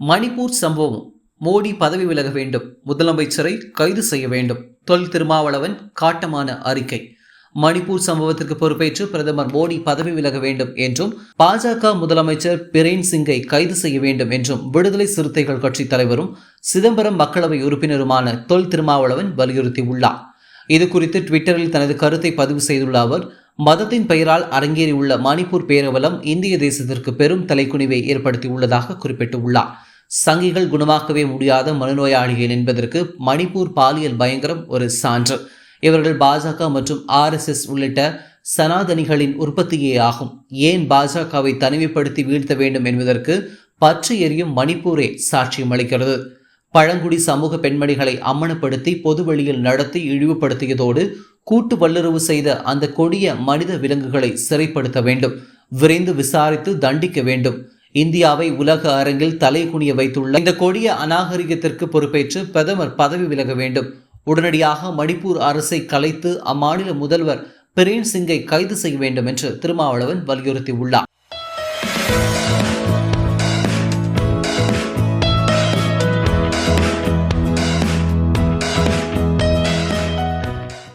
மணிப்பூர் சம்பவம். மோடி பதவி விலக வேண்டும். முதலமைச்சரை கைது செய்ய வேண்டும். தொல் திருமாவளவன் காட்டமான அறிக்கை. மணிப்பூர் சம்பவத்திற்கு பொறுப்பேற்று பிரதமர் மோடி பதவி விலக வேண்டும் என்றும் பாஜக முதலமைச்சர் பிரேன் சிங்கை கைது செய்ய வேண்டும் என்றும் விடுதலை சிறுத்தைகள் கட்சித் தலைவரும் சிதம்பரம் மக்களவை உறுப்பினருமான தொல் திருமாவளவன் வலியுறுத்தியுள்ளார். இது குறித்து ட்விட்டரில் தனது கருத்தை பதிவு செய்துள்ள அவர் மதத்தின் பெயரால் அரங்கேறியுள்ள மணிப்பூர் பேரவலம் இந்திய தேசத்திற்கு பெரும் தலைக்குனிவை ஏற்படுத்தியுள்ளதாக குறிப்பிட்டுள்ளார். சங்கிகள் குணமாக்கவே முடியாத மனநோயாளிகள் என்பதற்கு மணிப்பூர் பாலியல் பயங்கரம் ஒரு சான்று. இவர்கள் பாஜக மற்றும் ஆர்எஸ்எஸ் உள்ளிட்ட சனாதனிகளின் உற்பத்தியே ஆகும். ஏன் பாஜகவை தனிமைப்படுத்தி வீழ்த்த வேண்டும் என்பதற்கு பற்று எரியும் மணிப்பூரே சாட்சியம் அளிக்கிறது பழங்குடி சமூக பெண்மணிகளை அம்மனப்படுத்தி பொதுவெளியில் நடத்தி இழிவுபடுத்தியதோடு கூட்டு வல்லுறவு செய்த அந்த கொடிய மனித விலங்குகளை சிறைப்படுத்த வேண்டும். விரைந்து விசாரித்து தண்டிக்க வேண்டும். இந்தியாவை உலக அரங்கில் தலைகுனிய வைத்துள்ள இந்த கொடிய அநாகரிகத்திற்கு பொறுப்பேற்று பிரதமர் பதவி விலக வேண்டும். உடனடியாக மணிப்பூர் அரசை கலைத்து அம்மாநில முதல்வர் பிரேம் சிங்கை கைது செய்ய வேண்டும் என்று திருமாவளவன் வலியுறுத்தியுள்ளார்.